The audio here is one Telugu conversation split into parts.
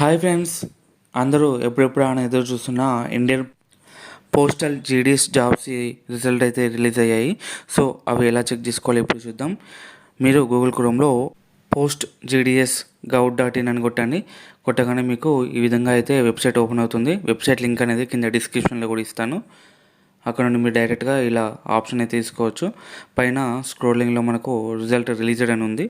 హాయ్ ఫ్రెండ్స్ అందరూ ఎప్పుడెప్పుడు ఆయన ఎదురు చూస్తున్న Indian postal GDS jobs result అయితే రిలీజ్ అయ్యాయి. సో అవి ఎలా చెక్ చేసుకోవాలి ఇప్పుడు చూద్దాం. మీరు Google క్రోమ్లో post GDS gov dot in అని కొట్టండి. కొట్టగానే మీకు ఈ విధంగా అయితే వెబ్సైట్ ఓపెన్ అవుతుంది. వెబ్సైట్ లింక్ అనేది కింద డిస్క్రిప్షన్లో కూడా ఇస్తాను. అక్కడ నుండి మీరు డైరెక్ట్గా ఇలా ఆప్షన్ అయితే తీసుకోవచ్చు. పైన స్క్రోలింగ్లో మనకు రిజల్ట్ రిలీజ్డ్ అని ఉంది.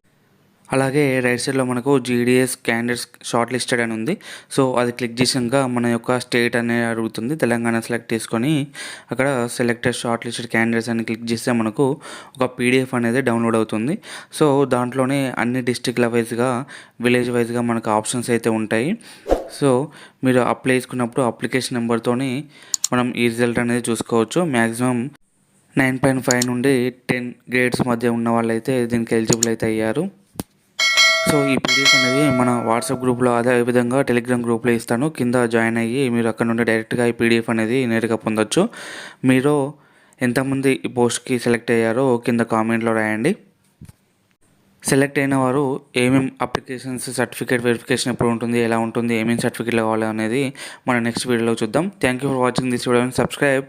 అలాగే రైట్ సైడ్లో మనకు జీడిఎస్ క్యాండిడేట్స్ షార్ట్ లిస్టెడ్ అని ఉంది. సో అది క్లిక్ చేసాక మన యొక్క స్టేట్ అనేది అడుగుతుంది. తెలంగాణ సెలెక్ట్ చేసుకొని అక్కడ సెలెక్టెడ్ షార్ట్ లిస్టెడ్ క్యాండిడేట్స్ అని క్లిక్ చేస్తే మనకు ఒక పీడిఎఫ్ అనేది డౌన్లోడ్ అవుతుంది. సో దాంట్లోనే అన్ని డిస్టిక్ల వైజ్గా విలేజ్ వైజ్గా మనకు ఆప్షన్స్ అయితే ఉంటాయి. సో మీరు అప్లై చేసుకున్నప్పుడు అప్లికేషన్ నెంబర్తోని మనం ఈ రిజల్ట్ అనేది చూసుకోవచ్చు. మ్యాక్సిమం నైన్ పాయింట్ ఫైవ్ నుండి టెన్ గ్రేడ్స్ మధ్య ఉన్న వాళ్ళైతే దీనికి ఎలిజిబుల్ అయితే అయ్యారు. సో ఈ పీడిఎఫ్ అనేది మన వాట్సాప్ గ్రూప్లో అదే విధంగా టెలిగ్రామ్ గ్రూప్లో ఇస్తాను. కింద జాయిన్ అయ్యి మీరు అక్కడ నుండి డైరెక్ట్గా ఈ పీడిఎఫ్ అనేది నేరుగా పొందొచ్చు. మీరు ఎంతమంది ఈ పోస్ట్కి సెలెక్ట్ అయ్యారో కింద కామెంట్లో రాయండి. సెలెక్ట్ అయిన వారు ఏమేమి అప్లికేషన్స్ సర్టిఫికేట్ వెరిఫికేషన్ ఎప్పుడు ఉంటుంది ఎలా ఉంటుంది ఏమేమి సర్టిఫికేట్లు కావాలి అనేది మన నెక్స్ట్ వీడియోలో చూద్దాం. Thank you for watching this video and subscribe.